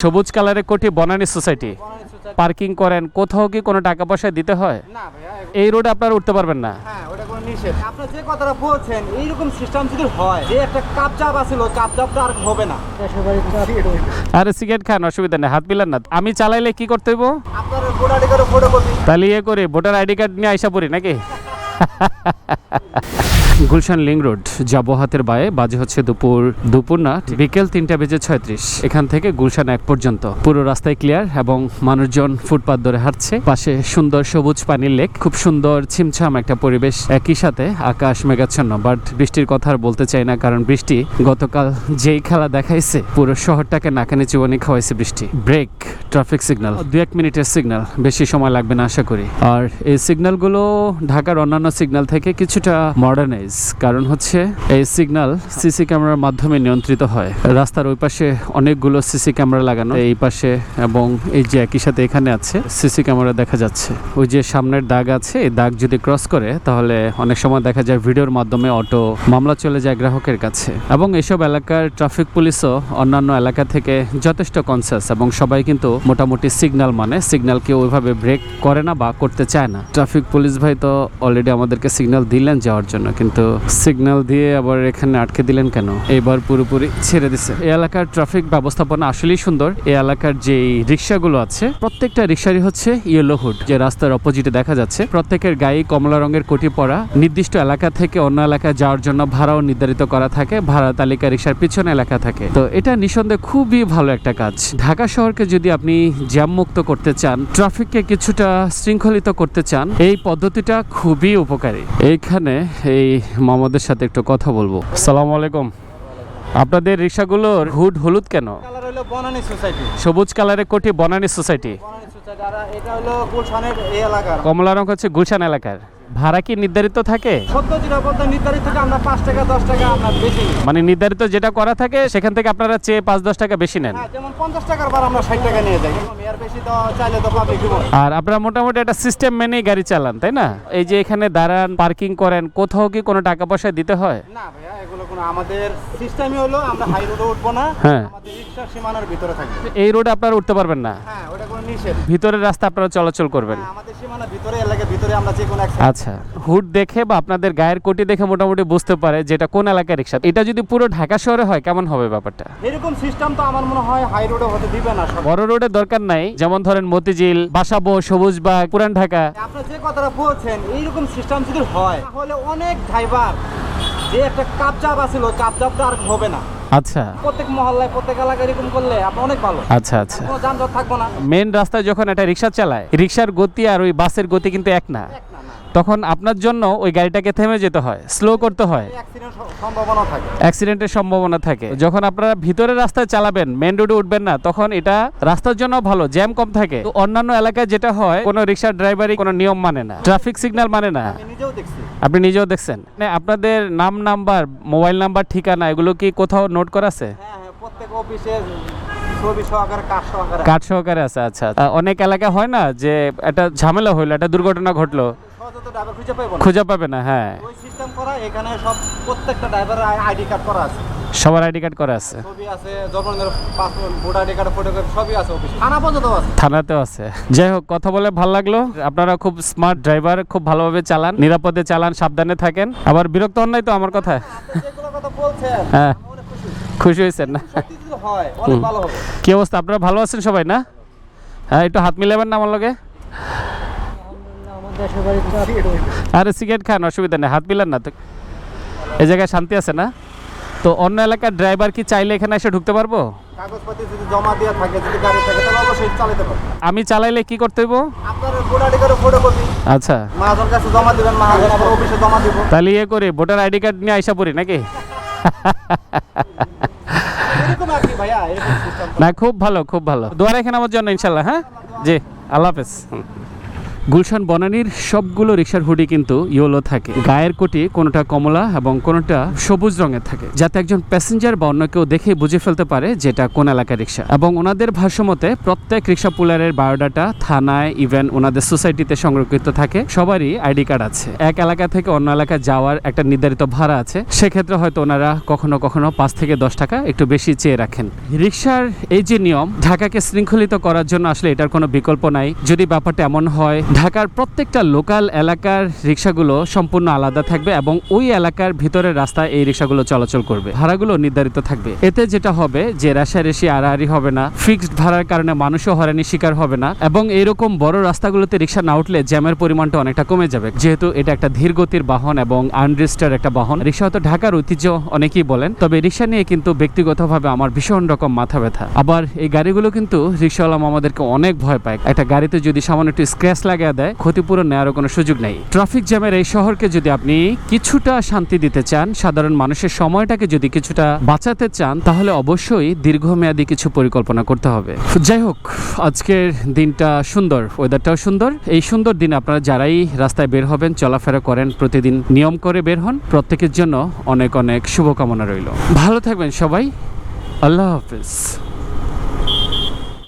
সবুজ কালারের কোটি বনানী সোসাইটি। পার্কিং করেন কোথাও কি কোনো টাকা পয়সা দিতে হয়? এই রোডে আপনারা উঠতে পারবেন না। হ্যাঁ ওটা কোনো নিষেধ। আপনার যে কথাটা বলছেন এইরকম সিস্টেম যদি হয় যে একটা কাপ চাপ আছিল কাপ চাপটা আর হবে না। আরে সিগারেট খান অসুবিধা নেই হাত মিলান না। আমি চালাইলে কি করতে হইব? তাহলে ইয়ে করে ভোটার আইডি কার্ড নিয়ে আইসা পড়ি নাকি? গুলশান লিং রোড যাব হাতের বায়ে বাজে হচ্ছে দুপুর দুপুর না বিকেল তিনটা বেজে ছয়ত্রিশ। এখান থেকে গুলশান এক পর্যন্ত। পুরো রাস্তায় ক্লিয়ার এবং মানুষজন ফুটপাত ধরে হাঁটছে। পাশে সুন্দর সবুজ পানির লেক খুব সুন্দর ছিমছাম একটা পরিবেশ। একই সাথে আকাশ মেঘাচ্ছন্ন বাট বৃষ্টির কথা আর বলতে চাই না, কারণ বৃষ্টি গতকাল যেই খেলা দেখাইছে, পুরো শহরটাকে নাকানি চুবানি খাওয়াইছে বৃষ্টি। ব্রেক ট্রাফিক সিগন্যাল দু এক মিনিটের সিগন্যাল বেশি সময় লাগবে না, আশা করি। আর এই সিগন্যালগুলো ঢাকার অন্যান্য সিগন্যাল থেকে কিছুটা মডার্নাইজ কারণ হচ্ছে এই সিগন্যাল সিসি ক্যামেরার মাধ্যমে নিয়ন্ত্রিত হয়। রাস্তার ওই পাশে অনেকগুলো সিসি ক্যামেরা লাগানো, এই পাশে এবং এই যে একই সাথে এখানে আছে সিসি ক্যামেরা দেখা যাচ্ছে। ওই যে সামনের দাগ আছে, এই দাগ যদি ক্রস করে, তাহলে অনেক সময় দেখা যায় ভিডিওর মাধ্যমে অটো মামলা চলে যায় গ্রাহকের কাছে। এবং এসব এলাকার ট্রাফিক পুলিশও অন্যান্য এলাকা থেকে যথেষ্ট কনসিয়াস এবং সবাই কিন্তু মোটামুটি সিগন্যাল মানে সিগন্যালকে ওইভাবে ব্রেক করে না বা করতে চায় না। ট্রাফিক পুলিশ ভাই তো অলরেডি আমাদেরকে সিগন্যাল দিলেন যাওয়ার জন্য, কিন্তু সিগন্যাল দিয়ে আবার এখানে আটকে দিলেন কেন? এবার পুরোপুরি ছেড়ে দিছে। এই এলাকার ট্রাফিক ব্যবস্থাপনা আসলেই সুন্দর। এই এলাকার যে রিক্সাগুলো আছে, প্রত্যেকটা রিক্সারই হচ্ছে ইয়েলো হুড যে রাস্তার অপোজিটে দেখা যাচ্ছে। প্রত্যেকের গায়ে কমলা রঙের কোটি পরা। নির্দিষ্ট এলাকা থেকে অন্য এলাকায় যাওয়ার জন্য ভাড়াও নির্ধারিত করা থাকে। ভাড়া তালিকা রিক্সার পিছনে এলাকা থাকে। তো এটা নিঃসন্দেহে খুবই ভালো একটা কাজ। ঢাকা শহরকে যদি আপনি জ্যাম মুক্ত করতে চান ট্রাফিককে কিছুটা শৃঙ্খলিত করতে চান, এই পদ্ধতিটা খুবই উপকারী। এইখানে এই মামাদের সাথে একটু কথা বলব। সালাম আলাইকুম। আপনাদের রিক্সাগুলোর হুড হলুদ কেন? সবুজ কালারের কোটি বনানী সোসাইটি। কমলা রং হচ্ছে গুলশান এলাকার। ভাড়া কি নির্ধারিত থাকে? নির্ধারিত থেকে আমরা পাঁচ টাকা দশ টাকা আমরা বেশি নিই। মানে নির্ধারিত যেটা করা থাকে সেখান থেকে আপনারা চেয়ে পাঁচ দশ টাকা বেশি নেন। হ্যাঁ যেমন পঞ্চাশ টাকার বার আমরা ষাট টাকা নিয়ে যাই। এরকম এর বেশি তো চাইলে তো পাবলিক দিব। না। আর আপনারা মোটামুটি একটা সিস্টেম মেনেই গাড়ি চালান তাই না? এই যে এখানে দাঁড়ান পার্কিং করেন কোথাও কি কোনো টাকা পয়সা দিতে হয়? না ভাইয়া এগুলো কোনো আমাদের সিস্টেমই হলো আমরা হাই রোডে উঠবো না। হ্যাঁ। আমাদের রিক্সার সীমানার ভিতরে থাকবে। এই রোডে আপনারা উঠতে পারবেন না। হ্যাঁ ওটা কোনো নিষেধ। ভিতরের রাস্তা আপনারা চলাচল করবেন। হ্যাঁ, আমাদের সীমানার ভিতরে এলাকার ভিতরে আমরা যে কোনো আচ্ছা হুড দেখে বা আপনাদের গায়ের কোটি দেখে মোটামুটি বুঝতে পারে যেটা কোন এলাকার রিক্সা। এটা যদি পুরো ঢাকা শহরে হয় কেমন হবে ব্যাপারটা? এরকম সিস্টেম তো আমার মনে হয় হাই রোডে হতে দিবে না বড় রোডে দরকার নাই যেমন ধরেন মতিঝিল বাসাবো সবুজবাগ পুরান ঢাকা। আপনি যে কথাটা বলছেন এইরকম সিস্টেম যদি হয় তাহলে অনেক ড্রাইভার যে একটা কাপ চাপ আছিল কাপ চাপটা আর হবে না। আচ্ছা। প্রত্যেক মহল্লায় প্রত্যেক এলাকায় এরকম করলে আপনি অনেক ভালো। আচ্ছা আচ্ছা। কোনো যানজট থাকব না। মেন রাস্তায় যখন একটা রিক্সা চালায় রিক্সার গতি আর ওই বাসের গতি কিন্তু এক না। তখন আপনার জন্য ওই গাড়িটাকে থেমে যেতে হয় স্লো করতে হয়। অ্যাক্সিডেন্টের সম্ভাবনা থাকে। যখন আপনারা ভিতরে রাস্তায় চালাবেন মেন রোডে উঠবেন না তখন এটা রাস্তার জন্য ভালো জ্যাম কম থাকে। তো অন্যান্য এলাকায় যেটা হয় কোনো রিক্সার ড্রাইভারই কোনো নিয়ম মানে না ট্রাফিক সিগন্যাল মানে না। আপনি নিজেও দেখছেন? মানে আপনাদের নাম নাম্বার মোবাইল নাম্বার ঠিকানা এগুলো কি কোথাও নোট করা আছে? হ্যাঁ হ্যাঁ প্রত্যেক অফিসে ছবি সহকারে আছে আচ্ছা আহ, অনেক এলাকা হয় না যে একটা ঝামেলা হইল একটা দুর্ঘটনা ঘটলো? সহজে তো ড্রাইভার খুঁজে পাইবো না। খুঁজে পাবে না হ্যাঁ। ওই সিস্টেম করা এখানে সব প্রত্যেকটা ড্রাইভারের আইডি কার্ড করা আছে। সবার আইডি কার্ড করা আছে। ছবি আছে পাসপোর্ট ভোট আইডি কার্ড সবই আছে অফিসে থানা পর্যন্ত আছে। থানাতেও আছে। যাই হোক কথা বলে ভালো লাগল। আপনারা খুব স্মার্ট ড্রাইভার খুব ভালোভাবে চালান নিরাপদে চালান সাবধানে থাকেন। আবার বিরক্ত হন নাই তো আমার কথা? যেগুলো কথা বলছেন হ্যাঁ। খুশি। খুশি হয়েছেন না? হয় অনেক ভালো হবে। কি অবস্থা? আপনারা ভালো আছেন সবাই না? হ্যাঁ একটু হাত মিলাবেন না আমার লগে? আরে সিগারেট খান অসুবিধা নেই হাত মিলান না তো। এই জায়গায় শান্তি আছে না? তো অন্য এলাকার ড্রাইভার কি চাইলে এখানে এসে ঢুকতে পারব? আমি চালাইলে কি করতে হইব? আচ্ছা। তাহলে ইয়ে করি ভোটার আইডি কার্ড নিয়ে আইসা পড়ি নাকি? না খুব ভালো খুব ভালো। দোয়া এখানে আমার জন্য ইনশাল্লাহ হ্যাঁ? জি আল্লাহ হাফেজ। গুলশান বনানীর সবগুলো রিক্সার হুডি কিন্তু ইয়েলো থাকে। গায়ের কোটি কোনোটা কমলা এবং কোনোটা সবুজ রঙের থাকে, যাতে একজন প্যাসেঞ্জার বা অন্য কেউ দেখে বুঝে ফেলতে পারে যেটা কোন এলাকার রিক্সা। এবং ওনাদের ভাষ্যমতে প্রত্যেক রিক্সা পুলারের বায়োডাটা থানায়, ইভেন ওনাদের সোসাইটিতে সংরক্ষিত থাকে, সবারই আইডি কার্ড আছে। এক এলাকা থেকে অন্য এলাকায় যাওয়ার একটা নির্ধারিত ভাড়া আছে, সেক্ষেত্রে হয়তো ওনারা কখনো কখনো পাঁচ থেকে দশ টাকা একটু বেশি চেয়ে রাখেন। রিক্সার এই যে নিয়ম, ঢাকাকে শৃঙ্খলিত করার জন্য আসলে এটার কোনো বিকল্প নাই। যদি ব্যাপারটা এমন হয় ঢাকার প্রত্যেকটা লোকাল এলাকার রিক্সাগুলো সম্পূর্ণ আলাদা থাকবে এবং ওই এলাকার ভিতরের রাস্তায় এই রিক্সাগুলো চলাচল করবে। ভাড়াগুলো নির্ধারিত থাকবে। এতে যেটা হবে যে রেশারেশি আড়াআড়ি হবে না, ফিক্সড ভাড়ার কারণে মানুষও হয়রানি শিকার হবে না এবং এইরকম বড় রাস্তাগুলোতে রিক্সা না উঠলে জ্যামের পরিমাণটা অনেকটা কমে যাবে। যেহেতু এটা একটা ধীর গতির বাহন এবং আনরেজিস্টার্ড একটা বাহন। রিক্সা হয়তো ঢাকার ঐতিহ্য অনেকেই বলেন, তবে রিক্সা নিয়ে কিন্তু ব্যক্তিগতভাবে আমার ভীষণ রকম মাথা ব্যথা। আবার এই গাড়িগুলো কিন্তু রিক্সাওয়ালা আমাদেরকে অনেক ভয় পায়। একটা গাড়িতে যদি সামান্য একটু স্ক্র্যাচ লাগিয়ে দেয়, ক্ষতিপূরণ নেওয়ারও কোনো সুযোগ নেই। ট্রাফিক জ্যামের এই শহরকে যদি আপনি কিছুটা শান্তি দিতে চান, সাধারণ মানুষের সময়টাকে যদি কিছুটা বাঁচাতে চান, তাহলে অবশ্যই দীর্ঘমেয়াদী কিছু পরিকল্পনা করতে হবে। যাই হোক, আজকের দিনটা সুন্দর ওয়েদারটাও সুন্দর। এই সুন্দর দিন আপনারা যারাই রাস্তায় বের হবেন, চলাফেরা করেন, প্রতিদিন নিয়ম করে বের হন, প্রত্যেকের জন্য অনেক অনেক শুভকামনা রইল। ভালো থাকবেন সবাই। আল্লাহ হাফিজ।